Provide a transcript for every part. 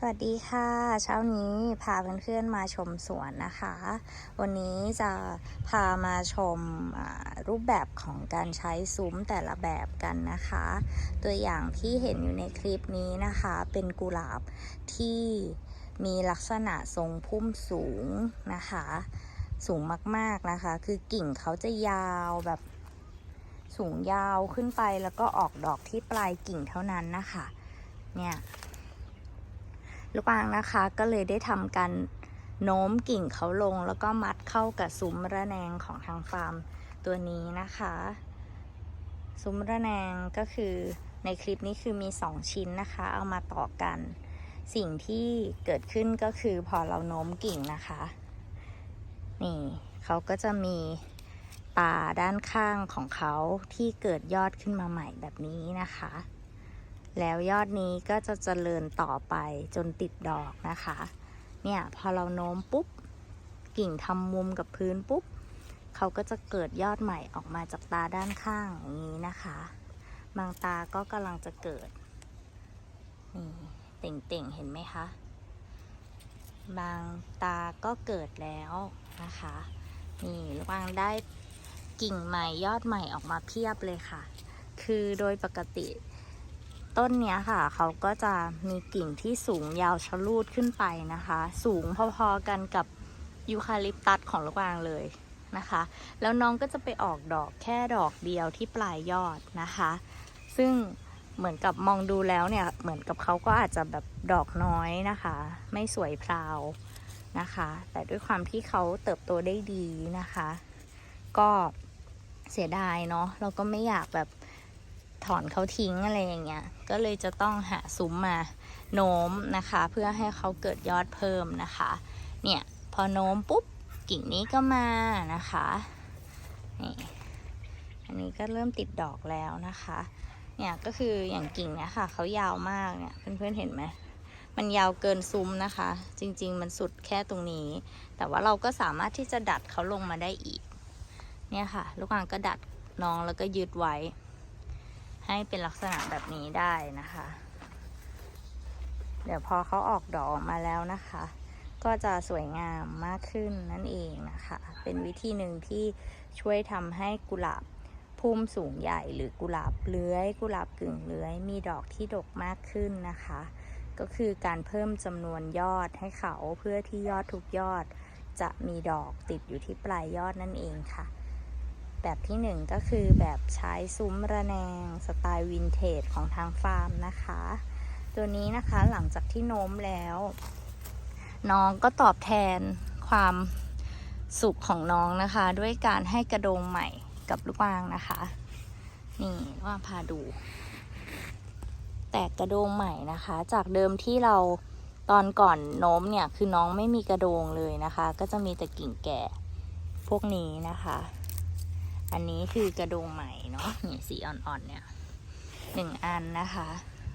สวัสดีค่ะ เช้านี้พาเพื่อนๆมาชมสวนนะคะ วันนี้จะพามาชมรูปแบบของการใช้ซุ้มแต่ละแบบกันนะคะ ตัวอย่างที่เห็นอยู่ในคลิปนี้นะคะ เป็นกุหลาบที่มีลักษณะทรงพุ่มสูงนะคะ สูงมากๆนะคะ คือกิ่งเขาจะยาวแบบสูงยาวขึ้นไปแล้วก็ออกดอกที่ปลายกิ่งเท่านั้นนะคะ เนี่ย ลูกวางนะคะก็เลยได้ทำการโน้มกิ่งเขาลง แล้วก็มัดเข้ากับซุ้มระแนงของทางฟาร์มตัวนี้นะคะ ซุ้มระแนงก็คือในคลิปนี้คือมี 2 ชิ้นนะคะ เอามาต่อกัน สิ่งที่เกิดขึ้นก็คือพอเราโน้มกิ่งนะคะ นี่เขาก็จะมีตาด้านข้างของเขาที่เกิดยอดขึ้นมาใหม่แบบนี้นะคะ แล้วยอดนี้ก็จะเจริญต่อไปจนติดดอกนะคะ เนี่ยพอเราโน้มปุ๊บ กิ่งทำมุมกับพื้นปุ๊บ เขาก็จะเกิดยอดใหม่ออกมาจากตาด้านข้างอย่างนี้นะคะบางตาก็กำลังจะเกิดนี่เต่งๆเห็นไหมคะ บางตาก็เกิดแล้วนะคะนี่วังได้กิ่งใหม่ยอดใหม่ออกมาเพียบเลยค่ะ คือโดยปกติ ต้นเนี้ยค่ะ เขาก็จะมีกิ่งที่สูงยาวชะลูดขึ้นไปนะคะ สูงพอๆกันกับยูคาลิปตัสของลูกวางเลยนะคะ แล้วน้องก็จะไปออกดอกแค่ดอกเดียวที่ปลายยอดนะคะ ซึ่งเหมือนกับมองดูแล้วเนี่ย เหมือนกับเขาก็อาจจะแบบดอกน้อยนะคะ ไม่สวยพราวนะคะ แต่ด้วยความที่เขาเติบโตได้ดีนะคะ ก็เสียดายเนาะ เราก็ไม่อยากแบบ ถอนเขาทิ้งอะไรอย่างเงี้ย ก็เลยจะต้องหาซุ้มมาโน้มนะคะ เพื่อให้เขาเกิดยอดเพิ่มนะคะ เนี่ยพอโน้มปุ๊บกิ่งนี้ก็มานะคะนี่อันนี้ก็เริ่มติดดอกแล้วนะคะ เนี่ยก็คืออย่างกิ่งเนี้ยค่ะเขายาวมากเนี่ยเพื่อนๆเห็นไหมมันยาวเกินซุ้มนะคะ จริง ๆ มันสุดแค่ตรงนี้ แต่ว่าเราก็สามารถที่จะดัดเขาลงมาได้อีก เนี่ยค่ะ ลูกวางก็ดัดน้องแล้วก็ยืดไว้ ให้เป็นลักษณะแบบนี้ได้นะคะ เดี๋ยวพอเขาออกดอกออกมาแล้วนะคะ ก็จะสวยงามมากขึ้นนั่นเองนะคะ เป็นวิธีหนึ่งที่ช่วยทำให้กุหลาบพุ่มสูงใหญ่หรือกุหลาบเลื้อย กุหลาบกึ่งเลื้อย มีดอกที่ดกมากขึ้นนะคะ ก็คือการเพิ่มจำนวนยอดให้เขาเพื่อที่ยอดทุกยอด จะมีดอกติดอยู่ที่ปลายยอดนั่นเองค่ะ แบบที่หนึ่งก็คือแบบใช้ซุ้มระแนงสไตล์วินเทจของทางฟาร์มนะคะ ตัวนี้นะคะหลังจากที่โน้มแล้ว น้องก็ตอบแทนความสุขของน้องนะคะ ด้วยการให้กระโดงใหม่กับลูกวางนะคะ นี่ว่าพาดู แตกกระโดงใหม่นะคะ จากเดิมที่เราตอนก่อนโน้มเนี่ยคือน้องไม่มีกระโดงเลยนะคะ ก็จะมีแต่กิ่งแก่พวกนี้นะคะ อันนี้คือกระโดงใหม่เนาะนี่สีอ่อนๆเนี่ยหนึ่งอันนะคะ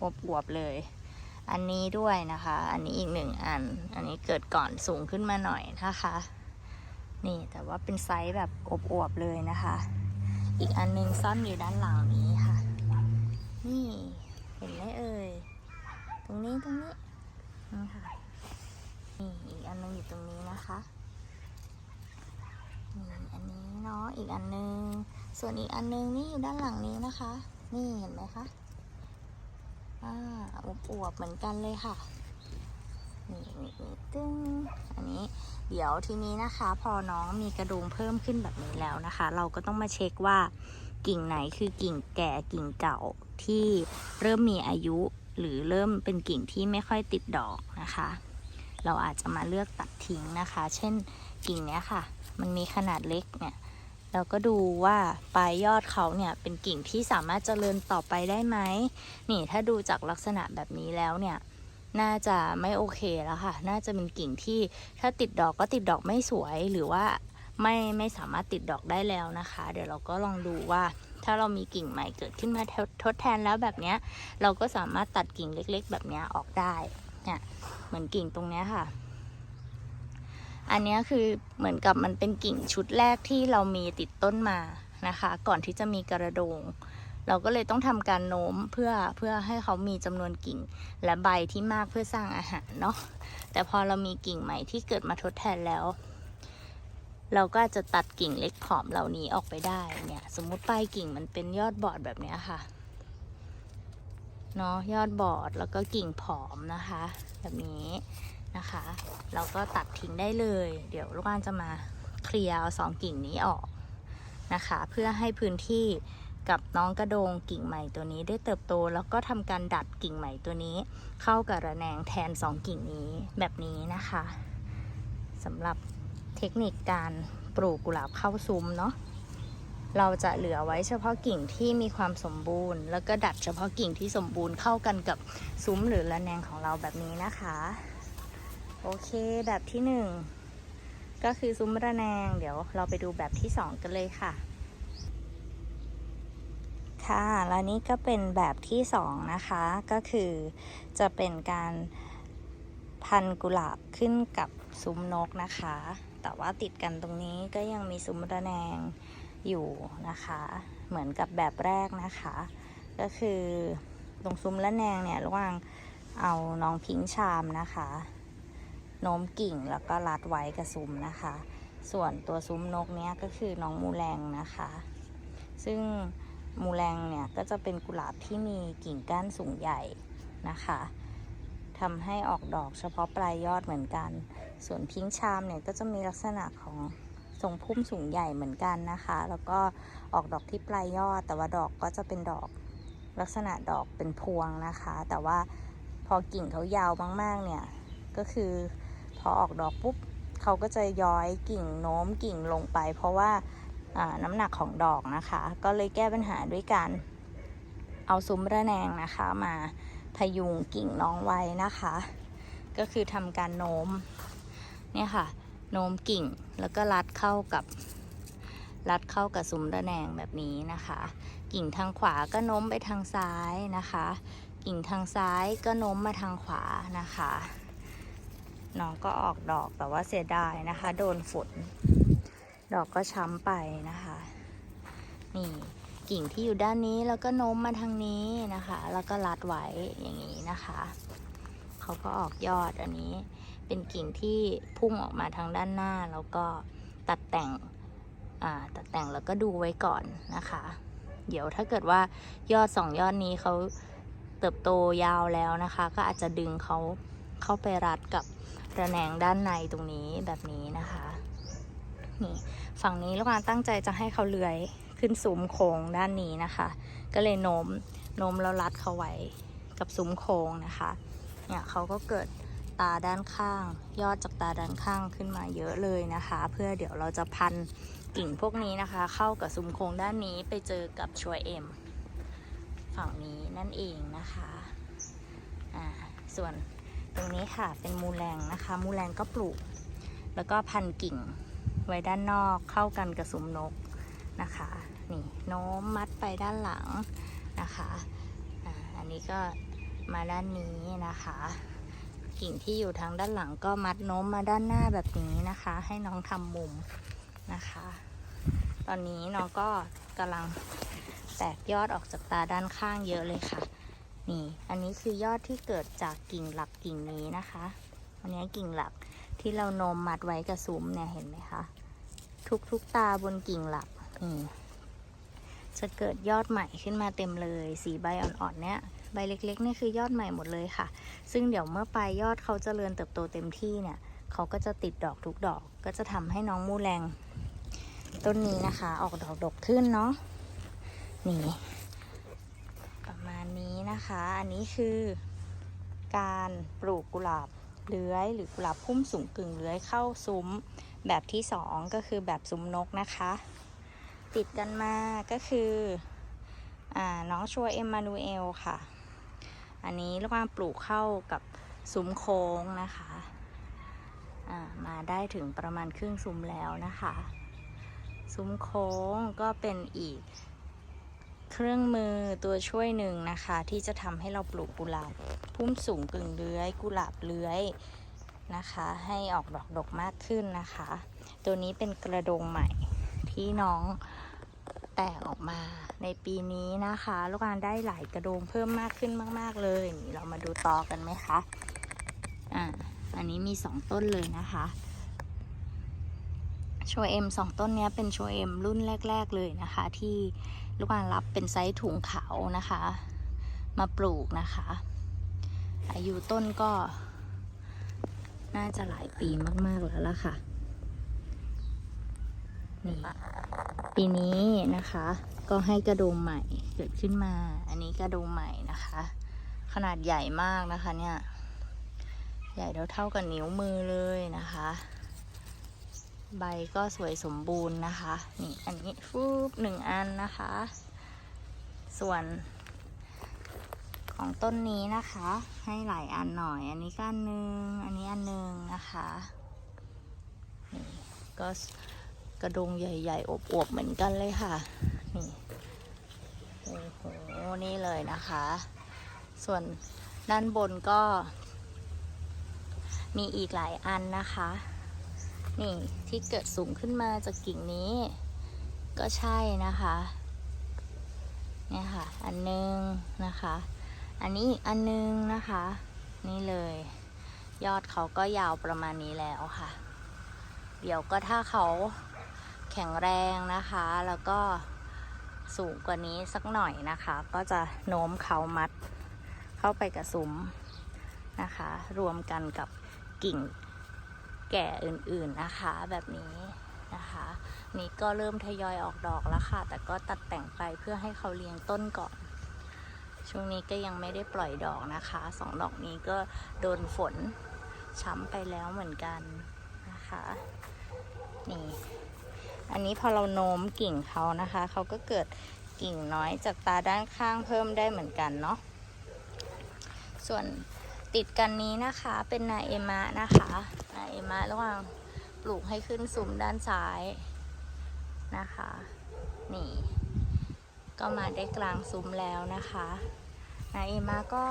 อวบๆเลย อันนี้ด้วยนะคะ อันนี้อีกหนึ่งอัน อันนี้เกิดก่อนสูงขึ้นมาหน่อยนะคะ นี่แต่ว่าเป็นไซส์แบบอวบๆเลยนะคะ อีกอันหนึงซ่อนอยู่ด้านหลังนี้ค่ะ นี่เห็นไหมเอ่ยตรงนี้ตรงนี้นี่ค่ะนี่อีกอันหนึงอยู่ตรงนี้นะคะ อันนี้เนาะอีกอันนึง ส่วนอีกอันนึงนี่อยู่ด้านหลังนี้นะคะ นี่เห็นไหมคะอ่าอวบๆเหมือนกันเลยค่ะนี่นี่นี่ตึ้งอันนี้ เดี๋ยวทีนี้นะคะ พอน้องมีกระดุมเพิ่มขึ้นแบบนี้แล้วนะคะ เราก็ต้องมาเช็คว่ากิ่งไหนคือกิ่งแก่กิ่งเก่าที่เริ่มมีอายุหรือเริ่มเป็นกิ่งที่ไม่ค่อยติดดอกนะคะ เราอาจจะมาเลือกตัดทิ้งนะคะ เช่น กิ่งเนี้ยค่ะ มันมีขนาดเล็กเนี่ยเราก็ดูว่าปลายยอดเขาเนี่ยเป็นกิ่งที่สามารถเจริญต่อไปได้ไหมนี่ถ้าดูจากลักษณะแบบนี้แล้วเนี่ยน่าจะไม่โอเคแล้วค่ะ น่าจะเป็นกิ่งที่ถ้าติดดอกก็ติดดอกไม่สวยหรือว่าไม่ไม่สามารถติดดอกได้แล้วนะคะ เดี๋ยวเราก็ลองดูว่าถ้าเรามีกิ่งใหม่เกิดขึ้นมาทดทดแทนแล้วแบบนี้เราก็สามารถตัดกิ่งเล็ก ๆ แบบนี้ออกได้เนี่ยเหมือนกิ่งตรงนี้ค่ะ อันนี้คือเหมือนกับมันเป็นกิ่งชุดแรกที่เรามีติดต้นมานะคะ ก่อนที่จะมีกระโดง เราก็เลยต้องทำการโน้มเพื่อเพื่อให้เขามีจำนวนกิ่งและใบที่มากเพื่อสร้างอาหารเนาะแต่พอเรามีกิ่งใหม่ที่เกิดมาทดแทนแล้ว เราก็จจะตัดกิ่งเล็กผอมเหล่านี้ออกไปได้เนี่ยสมมติปลายกิ่งมันเป็นยอดบอดแบบนี้ค่ะเนาะยอดบอดแล้วก็กิ่งผอมนะคะ แบบนี้ นะคะ เราก็ตัดทิ้งได้เลย เดี๋ยวลูกบ้านจะมาเคลียร์เอาสองกิ่งนี้ออกนะคะ เพื่อให้พื้นที่กับน้องกระโดงกิ่งใหม่ตัวนี้ได้เติบโตแล้วก็ทำการดัดกิ่งใหม่ตัวนี้ เข้ากับระแนงแทนสองกิ่งนี้แบบนี้นะคะสำหรับเทคนิคการปลูกกุหลาบเข้าซุ้มเนาะเราจะเหลือไว้เฉพาะกิ่งที่มีความสมบูรณ์ แล้วก็ดัดเฉพาะกิ่งที่สมบูรณ์เข้ากันกับซุ้มหรือระแนงของเราแบบนี้นะคะ โอเคแบบที่หนึ่งก็คือซุ้มระแนง เดี๋ยวเราไปดูแบบที่สองกันเลยค่ะ ค่ะแล้วนี่ก็เป็นแบบที่สองนะคะก็คือจะเป็นการพันกุหลาบขึ้นกับซุ้มนกนะคะ แต่ว่าติดกันตรงนี้ก็ยังมีซุ้มระแนงอยู่นะคะ เหมือนกับแบบแรกนะคะ ก็คือตรงซุ้มระแนงเนี่ยระหว่างเอาน้องพิงค์ชามนะคะ โน้มกิ่งแล้วก็รัดไว้กับซุ้มนะคะ ส่วนตัวซุ้มนกเนี้ยก็คือน้องมูแรงนะคะ ซึ่งมูแรงเนี่ยก็จะเป็นกุหลาบที่มีกิ่งก้านสูงใหญ่นะคะทำให้ออกดอกเฉพาะปลายยอดเหมือนกัน ส่วนพิงชามเนี่ยก็จะมีลักษณะของทรงพุ่มสูงใหญ่เหมือนกันนะคะ แล้วก็ออกดอกที่ปลายยอด แต่ว่าดอกก็จะเป็นดอกลักษณะดอกเป็นพวงนะคะ แต่ว่าพอกิ่งเขายาวมากๆเนี่ยก็คือ อออกดอกปุ๊บเขาก็จะย้อยกิ่งโน้มกิ่งลงไป เพราะว่าน้ำหนักของดอกนะคะ ก็เลยแก้ปัญหาด้วยการเอาซุ้มระแนงนะคะมาพยุงกิ่งน้องไว้นะคะ ก็คือทำการโน้มเนี่ยค่ะโน้มกิ่งแล้วก็รัดเข้ากับรัดเข้ากับซุ้มระแนงแบบนี้นะคะ กิ่งทางขวาก็โน้มไปทางซ้ายนะคะ กิ่งทางซ้ายก็โน้มมาทางขวานะคะ น้องก็ออกดอกแต่ว่าเสียดายนะคะ โดนฝน ดอกก็ช้ำไปนะคะ นี่กิ่งที่อยู่ด้านนี้แล้วก็โน้มมาทางนี้นะคะ แล้วก็รัดไว้อย่างนี้นะคะ เขาก็ออกยอดอันนี้ เป็นกิ่งที่พุ่งออกมาทางด้านหน้า แล้วก็ตัดแต่งอ่าตัดแต่งแล้วก็ดูไว้ก่อนนะคะ เดี๋ยวถ้าเกิดว่ายอดสองยอดนี้เขาเติบโตยาวแล้วนะคะ ก็อาจจะดึงเขาเข้าไปรัดกับ ระแนงด้านในตรงนี้แบบนี้นะคะ นี่ฝั่งนี้ลูกค้าตั้งใจจะให้เขาเลื้อยขึ้นซุ้มโค้งด้านนี้นะคะ ก็เลยโน้มโน้มแล้วรัดเขาไว้กับซุ้มโค้งนะคะ เนี่ยเขาก็เกิดตาด้านข้าง ยอดจากตาด้านข้างขึ้นมาเยอะเลยนะคะ เพื่อเดี๋ยวเราจะพันกิ่งพวกนี้นะคะ เข้ากับซุ้มโค้งด้านนี้ไปเจอกับชัวเอ็มฝั่งนี้นั่นเองนะคะ อ่า ส่วน ตรงนี้ค่ะเป็นมูแรงนะคะ มูแรงก็ปลูก แล้วก็พันกิ่งไว้ด้านนอกเข้ากันกับซุ้มนกนะคะนี่โน้มมัดไปด้านหลังนะคะอันนี้ก็มาด้านนี้นะคะ กิ่งที่อยู่ทางด้านหลังก็มัดโน้มมาด้านหน้าแบบนี้นะคะ ให้น้องทำมุมนะคะ ตอนนี้น้องก็กำลังแตกยอดออกจากตาด้านข้างเยอะเลยค่ะ นี่ อันนี้คือยอดที่เกิดจากกิ่งหลักกิ่งนี้นะคะ อันนี้กิ่งหลักที่เราโนมมัดไว้กับซุ้มเนี่ยเห็นไหมคะ ทุกทุกๆตาบนกิ่งหลักนี่จะเกิดยอดใหม่ขึ้นมาเต็มเลย สีใบอ่อนๆเนี่ยใบเล็กๆนี่คือยอดใหม่หมดเลยค่ะ ซึ่งเดี๋ยวเมื่อปลายยอดเขาจเจริญเติบโตเต็มที่เนี่ย เขาก็จะติดดอกทุกดอก ก็จะทำให้น้องมูแรง ต้นนี้นะคะ ออกดอกดกขึ้นเนาะ นี่ นะคะ อันนี้คือการปลูกกุหลาบเลื้อยหรือกุหลาบพุ่มสูงกึ่งเลื้อยเข้าซุ้ม แบบที่สองก็คือแบบซุ้มนกนะคะ ติดกันมาก็คืออน้องชัวเอ็มมานูเอลค่ะ อันนี้เรียกว่าปลูกเข้ากับซุ้มโค้งนะคะมาได้ถึงประมาณครึ่งซุ้มแล้วนะคะ ซุ้มโค้งก็เป็นอีก เครื่องมือตัวช่วยหนึ่งนะคะ ที่จะทำให้เราปลูกกุหลาบพุ่มสูงกึ่งเลื้อย กุหลาบเลื้อยนะคะ ให้ออกดอกดกมากขึ้นนะคะ ตัวนี้เป็นกระโดงใหม่ที่น้องแตกออกมาในปีนี้นะคะ ลูกอานได้หลายกระโดงเพิ่มมากขึ้นมาก ๆ เลยนี่เรามาดูตอกันไหมคะอ่าอันนี้มีสองต้นเลยนะคะ โชเอ็มสองต้นนี้เป็นโชเอ็มรุ่นแรก ๆเลยนะคะ ที่ลูกอานรับเป็นไซส์ถุงขาวนะคะ มาปลูกนะคะ อายุต้นก็ น่าจะหลายปีมาก ๆ แล้วล่ะค่ะนี่ปีนี้นะคะ ก็ให้กระโดงใหม่เกิดขึ้นมา อันนี้กระโดงใหม่นะคะ ขนาดใหญ่มากนะคะเนี่ย ใหญ่เท่าเท่ากับนิ้วมือเลยนะคะ ใบก็สวยสมบูรณ์นะคะ นี่อันนี้ฟูบหนึ่งอันนะคะ ส่วน ของต้นนี้นะคะ ให้หลายอันหน่อย อันนี้ก็อันหนึ่งอันนี้อันหนึ่งนะคะนี่ก็กระดงใหญ่ๆอวบๆเหมือนกันเลยค่ะ นี่โอ้โหนี่เลยนะคะ ส่วนด้านบนก็ มีอีกหลายอันนะคะ นี่ที่เกิดสูงขึ้นมาจากกิ่งนี้ ก็ใช่นะคะเนี่ยค่ะ อันหนึงนะคะ อันนี้อีกอันนึงนะคะ นี่เลย ยอดเขาก็ยาวประมาณนี้แล้วค่ะ เดี๋ยวก็ถ้าเขาแข็งแรงนะคะ แล้วก็สูงกว่านี้สักหน่อยนะคะ ก็จะโน้มเขามัด เข้าไปกับซุ้มนะคะ รวมกันกับกิ่ง แก่อื่นๆนะคะแบบนี้นะคะ นี่ก็เริ่มทยอยออกดอกแล้วค่ะ แต่ก็ตัดแต่งไปเพื่อให้เขาเลี้ยงต้นก่อน ช่วงนี้ก็ยังไม่ได้ปล่อยดอกนะคะสองดอกนี้ก็โดนฝนช้ำไปแล้วเหมือนกันนะคะนี่อันนี้พอเราโน้มกิ่งเขานะคะ เขาก็เกิดกิ่งน้อยจากตาด้านข้างเพิ่มได้เหมือนกันเนาะส่วน ติดกันนี้นะคะเป็นนาเอมะนะคะนาเอมะระหว่างปลูกให้ขึ้นซุ้มด้านซ้ายนะคะ นี่ ก็มาได้กลางซุ้มแล้วนะคะนาเอมาก็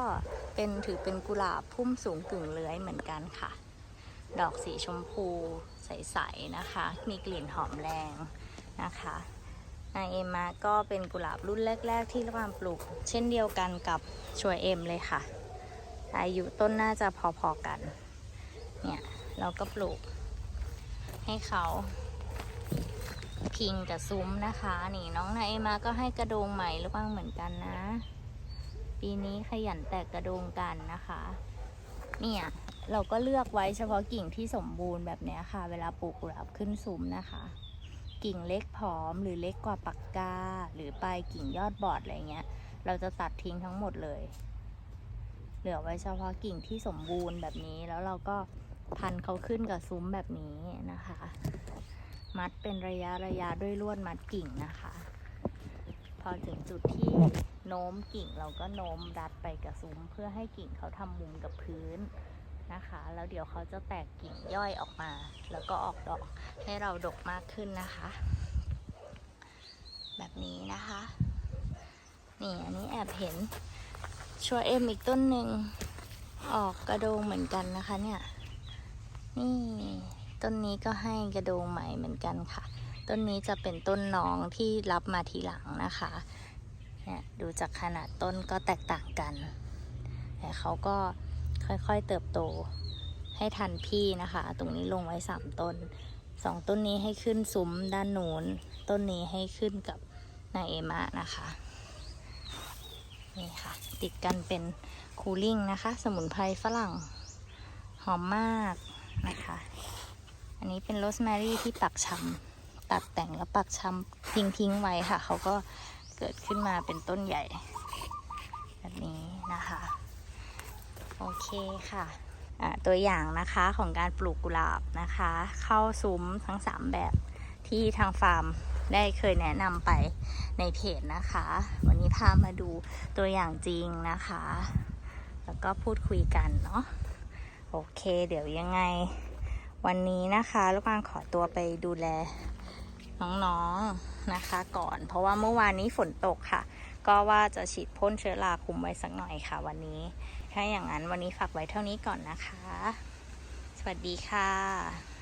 เป็นถือเป็นกุหลาบพุ่มสูงกึ่งเลื้อยเหมือนกันค่ะ ดอกสีชมพูใสๆนะคะ มีกลิ่นหอมแรงนะคะนาเอมาก็เป็นกุหลาบรุ่นแรก ๆ ที่ระหว่างปลูก เช่นเดียวกันกับชัวเอ็มเลยค่ะ อายุต้นน่าจะพอๆกัน เนี่ย เราก็ปลูก ให้เขาพิงกับซุ้มนะคะ นี่น้องนายเอมาก็ให้กระโดงใหม่หรือเปล่าเหมือนกันนะ ปีนี้ขยันแตกกระโดงกันนะคะ เนี่ยเราก็เลือกไว้เฉพาะกิ่งที่สมบูรณ์แบบเนี้ยค่ะ เวลาปลูกกุหลาบขึ้นซุ้มนะคะ กิ่งเล็กผอมหรือเล็กกว่าปากกา หรือปลายกิ่งยอดบอดอะไรเงี้ย เราจะตัดทิ้งทั้งหมดเลย เหลือไว้เฉพาะกิ่งที่สมบูรณ์แบบนี้ แล้วเราก็พันเขาขึ้นกับซุ้มแบบนี้นะคะ มัดเป็นระยะระยะด้วยลวดมัดกิ่งนะคะ พอถึงจุดที่โน้มกิ่งเราก็โน้มดัดไปกับซุ้ม เพื่อให้กิ่งเขาทำมุมกับพื้นนะคะ แล้วเดี๋ยวเขาจะแตกกิ่งย่อยออกมา แล้วก็ออกดอกให้เราดกมากขึ้นนะคะ แบบนี้นะคะ นี่อันนี้แอบเห็น ชัวเอ็มอีกต้นหนึ่งออกกระโดงเหมือนกันนะคะเนี่ย นี่ต้นนี้ก็ให้กระโดงใหม่เหมือนกันค่ะ ต้นนี้จะเป็นต้นน้องที่รับมาทีหลังนะคะเนี่ยดูจากขนาดต้นก็แตกต่างกันแต่เขาก็ค่อยๆเติบโตให้ทันพี่นะคะ ตรงนี้ลงไว้สามต้นสองต้นนี้ให้ขึ้นซุ้มด้านนู้น ต้นนี้ให้ขึ้นกับนายเอมะนะคะ นี่ค่ะ ติดกันเป็นคูลิ่งนะคะ สมุนไพรฝรั่ง หอมมากนะคะ อันนี้เป็นโรสแมรี่ที่ปักชำตัดแต่งแล้วปักชำทิ้งทิ้งๆไว้ค่ะ เขาก็เกิดขึ้นมาเป็นต้นใหญ่ แบบนี้นะคะ โอเคค่ะตัวอย่างนะคะของการปลูกกุหลาบนะคะ เข้าซุ้มทั้ง 3 แบบที่ทางฟาร์ม ได้เคยแนะนำไปในเพจนะคะ วันนี้พามาดูตัวอย่างจริงนะคะ แล้วก็พูดคุยกันเนาะโอเค เดี๋ยวยังไง วันนี้นะคะลูกปางขอตัวไปดูแลน้องๆนะคะก่อน เพราะว่าเมื่อวานนี้ฝนตกค่ะ ก็ว่าจะฉีดพ่นเชื้อราคุมไว้สักหน่อยค่ะ วันนี้ถ้าอย่างนั้นวันนี้ฝากไว้เท่านี้ก่อนนะคะ สวัสดีค่ะ